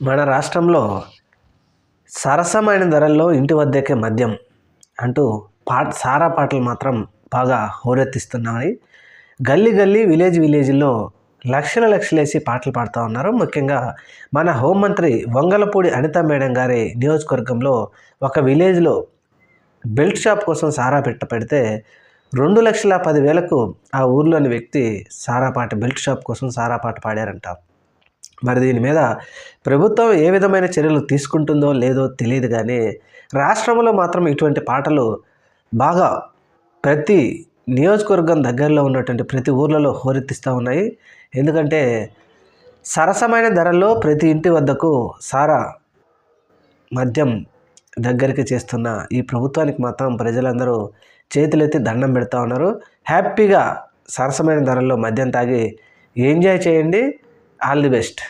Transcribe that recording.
మన రాష్ట్రంలో సరసమైన ధరల్లో ఇంటి వద్దకే మద్యం అంటూ పాట సారా పాటలు మాత్రం బాగా హోరెత్తిస్తున్నాయి. గల్లీ గల్లీ విలేజ్ విలేజ్లో లక్షల లక్షలేసి పాటలు పాడుతూ ఉన్నారు. ముఖ్యంగా మన హోంమంత్రి వంగలపూడి అనిత మేడం గారి నియోజకవర్గంలో ఒక విలేజ్లో బెల్ట్ షాప్ కోసం సారా పెట్ట పెడితే రెండు లక్షల పదివేలకు ఆ ఊర్లోని వ్యక్తి సారా పాట బెల్ట్ షాప్ కోసం సారా పాట పాడారంట. మరి దీని మీద ప్రభుత్వం ఏ విధమైన చర్యలు తీసుకుంటుందో లేదో తెలియదు కానీ రాష్ట్రంలో మాత్రం ఇటువంటి పాటలు బాగా ప్రతి నియోజకవర్గం దగ్గరలో ఉన్నటువంటి ప్రతి ఊర్లలో హోరెత్తిస్తూ ఉన్నాయి. ఎందుకంటే సరసమైన ధరల్లో ప్రతి ఇంటి వద్దకు సారా మద్యం దగ్గరికి చేస్తున్న ఈ ప్రభుత్వానికి మాత్రం ప్రజలందరూ చేతులెత్తి దండం పెడతా ఉన్నారు. హ్యాపీగా సరసమైన ధరల్లో మద్యం తాగి ఎంజాయ్ చేయండి. All the best